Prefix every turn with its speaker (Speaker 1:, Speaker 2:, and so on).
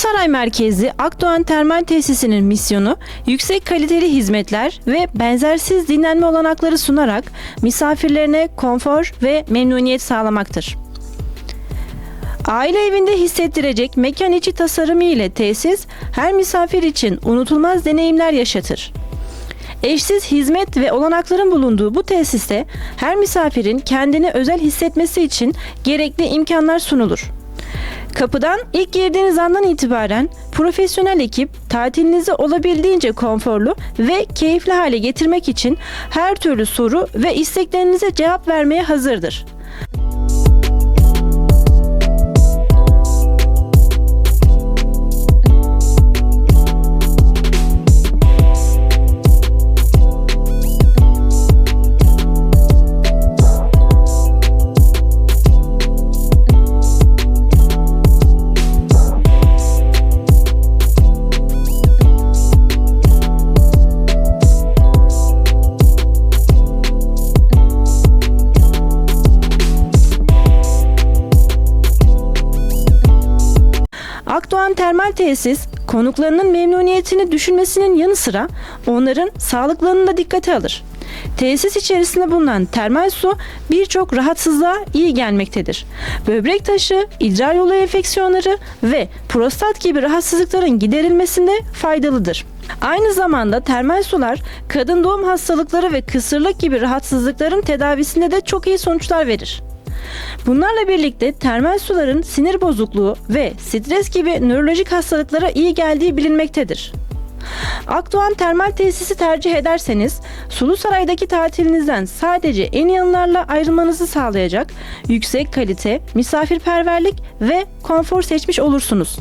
Speaker 1: Saray merkezli Akdoğan Termal Tesisi'nin misyonu yüksek kaliteli hizmetler ve benzersiz dinlenme olanakları sunarak misafirlerine konfor ve memnuniyet sağlamaktır. Aile evinde hissettirecek mekan içi tasarımı ile tesis her misafir için unutulmaz deneyimler yaşatır. Eşsiz hizmet ve olanakların bulunduğu bu tesiste her misafirin kendini özel hissetmesi için gerekli imkanlar sunulur. Kapıdan ilk girdiğiniz andan itibaren profesyonel ekip tatilinizi olabildiğince konforlu ve keyifli hale getirmek için her türlü soru ve isteklerinize cevap vermeye hazırdır. Akdoğan Termal Tesis konuklarının memnuniyetini düşünmesinin yanı sıra onların sağlıklarını da dikkate alır. Tesis içerisinde bulunan termal su birçok rahatsızlığa iyi gelmektedir. Böbrek taşı, idrar yolu enfeksiyonları ve prostat gibi rahatsızlıkların giderilmesinde faydalıdır. Aynı zamanda termal sular kadın doğum hastalıkları ve kısırlık gibi rahatsızlıkların tedavisinde de çok iyi sonuçlar verir. Bunlarla birlikte termal suların sinir bozukluğu ve stres gibi nörolojik hastalıklara iyi geldiği bilinmektedir. Akdoğan Termal Tesisi tercih ederseniz Sulu Saray'daki tatilinizden sadece en iyi anılarla ayrılmanızı sağlayacak yüksek kalite, misafirperverlik ve konfor seçmiş olursunuz.